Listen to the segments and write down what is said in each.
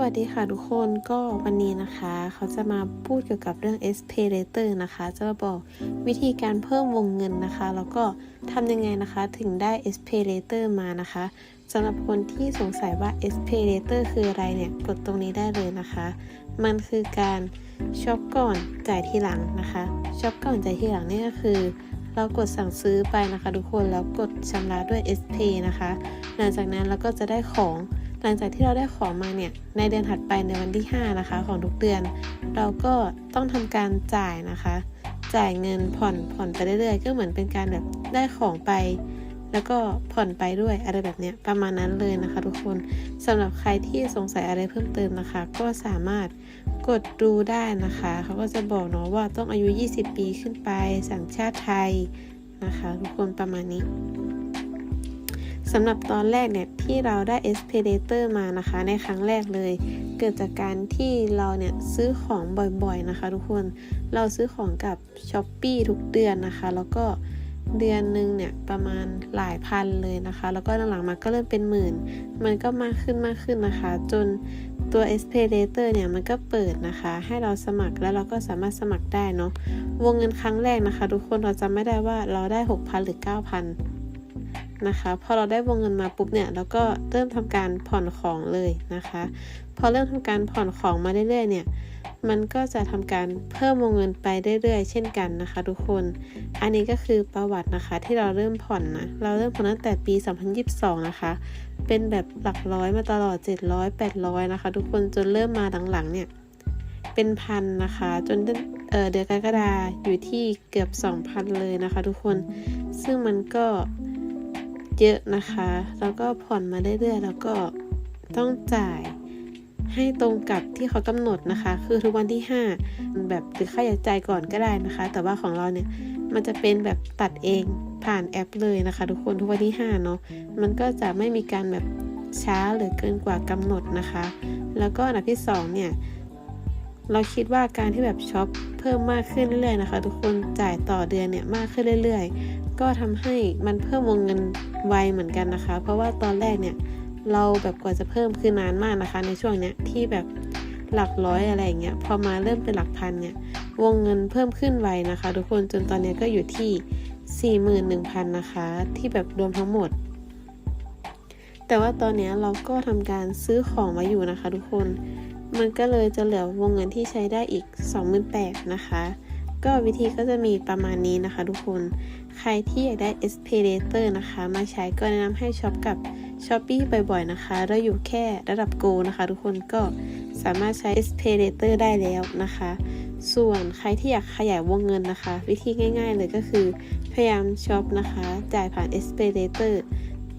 วัสดีค่ะทุกคนก็วันนี้นะคะ เขาจะมาพูดเกี่ยวกับเรื่อง S Pay Later นะคะ จะมาบอกวิธีการเพิ่มวงเงินนะคะ แล้วก็ทำยังไงนะคะถึงได้ S Pay Later มานะคะสำหรับคนที่สงสัยว่า S Pay Later คืออะไรเนี่ยกดตรงนี้ได้เลยนะคะ มันคือการช็อปก่อนจ่ายทีหลังนะคะช็อปก่อนจ่ายทีหลังนี่ก็คือ เรากดสั่งซื้อไปนะคะ ทุกคนแล้วกดชำระด้วย S Pay นะคะ หลังจากนั้นเราก็จะได้ของ หลังจากที่เราได้ของมาเนี่ยในเดือนถัดไปในวันที่ 5 นะคะ ของทุกเดือน เราก็ต้องทำการจ่ายนะคะ จ่ายเงินผ่อนผ่อนไปเรื่อยๆ ก็เหมือนเป็นการแบบได้ของไป แล้วก็ผ่อนไปด้วยอะไรแบบเนี้ยประมาณนั้นเลยนะคะ ทุกคนสำหรับใครที่สงสัยอะไรเพิ่มเติมนะคะ ก็สามารถกดดูได้นะคะเขาก็จะบอกเนาะว่าต้องอายุ 20 ปีขึ้นไปสัญชาติไทยนะคะ ทุกคนประมาณนี้ สำหรับตอนแรกเนี่ยที่เราได้ s p a d a t o r มานะคะ ในครั้งแรกเลย เกิดจากการที่เราเนี่ยซื้อของบ่อยๆนะคะ ทุกคนเราซื้อของกับ s h อ p e e ทุกเดือนนะคะ แล้วก็เดือนหนึ่งเนี่ยประมาณหลายพันเลยนะคะ แล้วก็หลังๆมาก็เริ่มเป็นหมื่น มันก็มากขึ้นมากขึ้นนะคะ จนตัว s p a d a t o r เนี่ยมันก็เปิดนะคะ ให้เราสมัครแล้วเราก็สามารถสมัครได้เนาะวงเงินครั้งแรกนะคะ ทุกคนเราจำไม่ได้ว่าเราได้ 6,000 หรือ 9,000 นะคะ พอเราได้วงเงินมาปุ๊บเนี่ยเราก็เริ่มทำการผ่อนของเลยนะคะ พอเริ่มทำการผ่อนของมาเรื่อยๆเนี่ยมันก็จะทำการเพิ่มวงเงินไปเรื่อยๆ เช่นกันนะคะ ทุกคน อันนี้ก็คือประวัตินะคะที่เราเริ่มผ่อนนะ เราเริ่มผ่อนตั้งแต่ปี 2022 นะคะ เป็นแบบหลักร้อยมาตลอด 700 800 นะคะ ทุกคนจนเริ่มมาหลังๆเนี่ยเป็นพันนะคะ จนเเดือนกรกฎาอยู่ที่เกือบ 2,000 เลยนะคะ ทุกคน ซึ่งมันก็ เยอะนะคะ แล้วก็ผ่อนมาเรื่อยๆ แล้วก็ต้องจ่ายให้ตรงกับที่เขากำหนดนะคะ คือทุกวันที่ 5 แบบหรือค่าใช้จ่ายก่อนก็ได้นะคะ แต่ว่าของเราเนี่ยมันจะเป็นแบบตัดเองผ่านแอปเลยนะคะ ทุกคนทุกวันที่5เนาะมันก็จะไม่มีการแบบช้าหรือเกินกว่ากำหนดนะคะ แล้วก็อันดับที่2เนี่ยเราคิดว่าการที่แบบช็อปเพิ่มมากขึ้นเรื่อยๆนะคะ ทุกคนจ่ายต่อเดือนเนี่ยมากขึ้นเรื่อยๆ ก็ทำให้มันเพิ่มวงเงินไวเหมือนกันนะคะ เพราะว่าตอนแรกเนี่ยเราแบบกว่าจะเพิ่มคือนานมากนะคะ ในช่วงเนี้ยที่แบบหลักร้อยอะไรอย่างเงี้ยพอมาเริ่มเป็นหลักพันเนี่ยวงเงินเพิ่มขึ้นไวนะคะ ทุกคนจนตอนนี้ก็อยู่ที่ 41,000 นะคะ ที่แบบรวมทั้งหมด แต่ว่าตอนนี้เราก็ทำการซื้อของมาอยู่นะคะ ทุกคนมันก็เลยจะเหลือวงเงินที่ใช้ได้อีก 28,000นะคะ ก็วิธีก็จะมีประมาณนี้นะคะ ทุกคน ใครที่อยากได้ s p a d a t o r นะคะ มาใช้ก็แนะนำให้ช็อปกับ s h อ p e e บ่อยๆนะคะ เราอยู่แค่ระดับโกนะคะ ทุกคนก็สามารถใช้ s p a d a t o r ได้แล้วนะคะ ส่วนใครที่อยากขยายวงเงินนะคะ วิธีง่าย ๆ เลยก็คือ พยายามช็อปนะคะ จ่ายผ่าน s p a d a t o r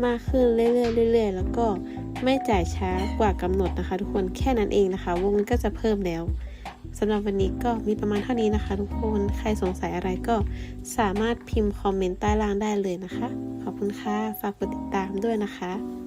มากขึ้นเรื่อยๆเรื่อยๆ แล้วก็ไม่จ่ายช้ากว่ากำหนดนะคะ ทุกคนแค่นั้นเองนะคะ วงเงินก็จะเพิ่มแล้ว สำหรับวันนี้ก็มีประมาณเท่านี้นะคะ ทุกคน ใครสงสัยอะไรก็สามารถพิมพ์คอมเมนต์ใต้ล่างได้เลยนะคะ ขอบคุณค่ะ ฝากกดติดตามด้วยนะคะ